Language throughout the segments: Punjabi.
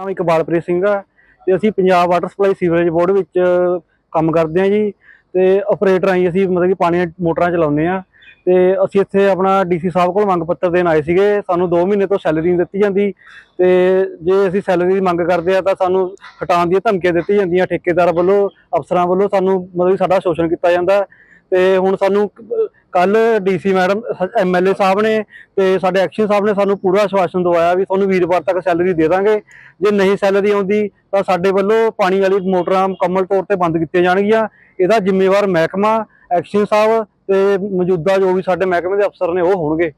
ਨਾਮ ਇਕਬਾਲਪ੍ਰੀਤ ਸਿੰਘ ਆ। ਤੇ ਅਸੀਂ Punjab water supply sewerage board ਵਿੱਚ ਕੰਮ ਕਰਦੇ ਹਾਂ ਜੀ। ਤੇ ਆਪਰੇਟਰ ਆਂ ਅਸੀਂ ਮਤਲਬ ਕਿ ਪਾਣੀ ਮੋਟਰਾਂ ਚਲਾਉਂਦੇ ਆ। ਤੇ ਅਸੀਂ ਇੱਥੇ ਆਪਣਾ ਡੀਸੀ ਸਾਹਿਬ ਕੋਲ ਮੰਗ ਪੱਤਰ ਦੇਣ ਆਏ ਸੀਗੇ। ਸਾਨੂੰ 2 ਮਹੀਨੇ ਤੋਂ ਸੈਲਰੀ ਨਹੀਂ ਦਿੱਤੀ ਜਾਂਦੀ। ਤੇ ਜੇ ਅਸੀਂ ਸੈਲਰੀ ਦੀ ਮੰਗ ਕਰਦੇ ਆ ਤਾਂ ਸਾਨੂੰ ਹਟਾਉਣ ਦੀਆਂ ਧਮਕੀਆਂ ਦਿੱਤੀ ਜਾਂਦੀਆਂ। ਠੇਕੇਦਾਰ ਵੱਲੋਂ, ਅਫਸਰਾਂ ਵੱਲੋਂ ਸਾਨੂੰ ਮਤਲਬ ਕਿ ਸਾਡਾ ਸ਼ੋਸ਼ਣ ਕੀਤਾ ਜਾਂਦਾ। ਤੇ ਹੁਣ ਸਾਨੂੰ ਕੱਲ ਡੀਸੀ ਮੈਡਮ ਐਮਐਲਏ ਸਾਹਿਬ ਨੇ ਤੇ ਸਾਡੇ ਐਕਸ਼ਨ ਸਾਹਿਬ ਨੇ ਸਾਨੂੰ ਪੂਰਾ ਆਸ਼ਵਾਸਨ ਦਵਾਇਆ ਵੀ ਤੁਹਾਨੂੰ ਵੀਰਵਾਰ ਤੱਕ ਸੈਲਰੀ ਦੇ ਦਾਂਗੇ। ਜੇ ਨਹੀਂ ਸੈਲਰੀ ਆਉਂਦੀ ਤਾਂ ਸਾਡੇ ਵੱਲੋਂ ਪਾਣੀ ਵਾਲੀ ਮੋਟਰਾਂ ਮੁਕੰਮਲ ਤੌਰ ਤੇ ਬੰਦ ਕੀਤੀਆਂ ਜਾਣਗੀਆਂ। ਇਹਦਾ ਜ਼ਿੰਮੇਵਾਰ ਮਹਿਕਮਾ ਐਕਸ਼ਨ ਸਾਹਿਬ ਤੇ ਮੌਜੂਦਾ ਜੋ ਵੀ ਸਾਡੇ ਮਹਿਕਮੇ ਦੇ ਅਫਸਰ ਨੇ ਉਹ ਹੋਣਗੇ।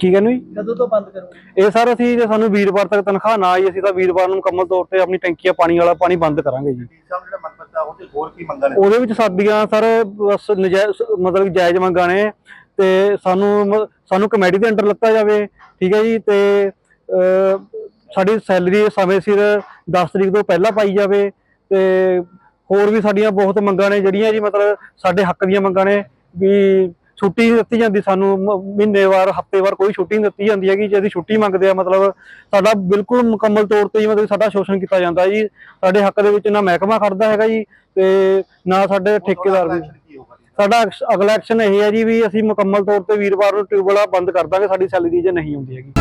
ਕੀ ਕਹਿੰਦੇ ਜੀ? ਕਦੋਂ ਤੋਂ ਬੰਦ ਕਰੋਗੇ? ਇਹ ਸਰ ਅਸੀਂ ਜੇ ਸਾਨੂੰ ਵੀਰਵਾਰ ਤੱਕ ਤਨਖਾਹ ਨਾ ਆਈ ਅਸੀਂ ਤਾਂ ਵੀਰਵਾਰ ਨੂੰ ਮੁਕੰਮਲ ਤੌਰ ਤੇ ਆਪਣੀ ਟੈਂਕੀਆਂ ਪਾਣੀ ਵਾਲਾ ਪਾਣੀ ਬੰਦ ਕਰਾਂਗੇ ਜੀ। ਤੇ ਹੋਰ ਕੀ ਮੰਗਾਂ ਨੇ? ਉਹਦੇ ਵਿੱਚ ਸਾਡੀਆਂ ਸਰ, ਬਸ ਨਜਾਇਜ਼ ਮਤਲਬ ਜਾਇਜ਼ ਮੰਗਾਂ ਨੇ ਤੇ ਸਾਨੂੰ ਮ- ਸਾਨੂੰ ਕਮੇਟੀ ਦੇ ਅੰਡਰ ਲੱਤਾ ਜਾਵੇ, ਠੀਕ ਹੈ ਜੀ, ਤੇ ਸਾਡੀ ਸੈਲਰੀ ਸਮੇਂ ਸਿਰ 10 ਤਰੀਕ ਤੋਂ ਪਹਿਲਾਂ ਪਾਈ ਜਾਵੇ, ਤੇ ਹੋਰ ਵੀ ਸਾਡੀਆਂ ਬਹੁਤ ਮੰਗਾਂ ਨੇ ਜਿਹੜੀਆਂ ਜੀ, ਮਤਲਬ ਸਾਡੇ ਹੱਕ ਦੀਆਂ ਮੰਗਾਂ ਨੇ, ਵੀ ਛੁੱਟੀ ਨਹੀਂ ਦਿੱਤੀ ਜਾਂਦੀ ਸਾਨੂੰ ਮ- ਮਹੀਨੇਵਾਰ ਹਫ਼ਤੇਵਾਰ ਕੋਈ ਛੁੱਟੀ ਨਹੀਂ ਦਿੱਤੀ ਜਾਂਦੀ ਹੈਗੀ ਜੇ ਅਸੀਂ ਛੁੱਟੀ ਮੰਗਦੇ ਆ ਮਤਲਬ ਸਾਡਾ ਬਿਲਕੁਲ ਮੁਕੰਮਲ ਤੌਰ ਤੇ ਜੀ ਮਤਲਬ ਸਾਡਾ ਸ਼ੋਸ਼ਣ ਕੀਤਾ ਜਾਂਦਾ ਜੀ। ਸਾਡੇ ਹੱਕ ਦੇ ਵਿੱਚ ਨਾ ਮਹਿਕਮਾ ਖੜਦਾ ਹੈਗਾ ਜੀ ਤੇ ਨਾ ਸਾਡੇ ਠੇਕੇਦਾਰ ਵੀ? ਸਾਡਾ ਅਗਲਾ ਐਕਸ਼ਨ ਇਹ ਹੈ ਜੀ ਵੀ ਅਸੀਂ ਮੁਕੰਮਲ ਤੌਰ ਤੇ ਵੀਰਵਾਰ ਨੂੰ ਟਿਊਬਵੈੱਲ ਬੰਦ ਕਰ ਦਾਂਗੇ ਸਾਡੀ ਸੈਲਰੀ ਜੇ ਨਹੀਂ ਆਉਂਦੀ ਹੈਗੀ।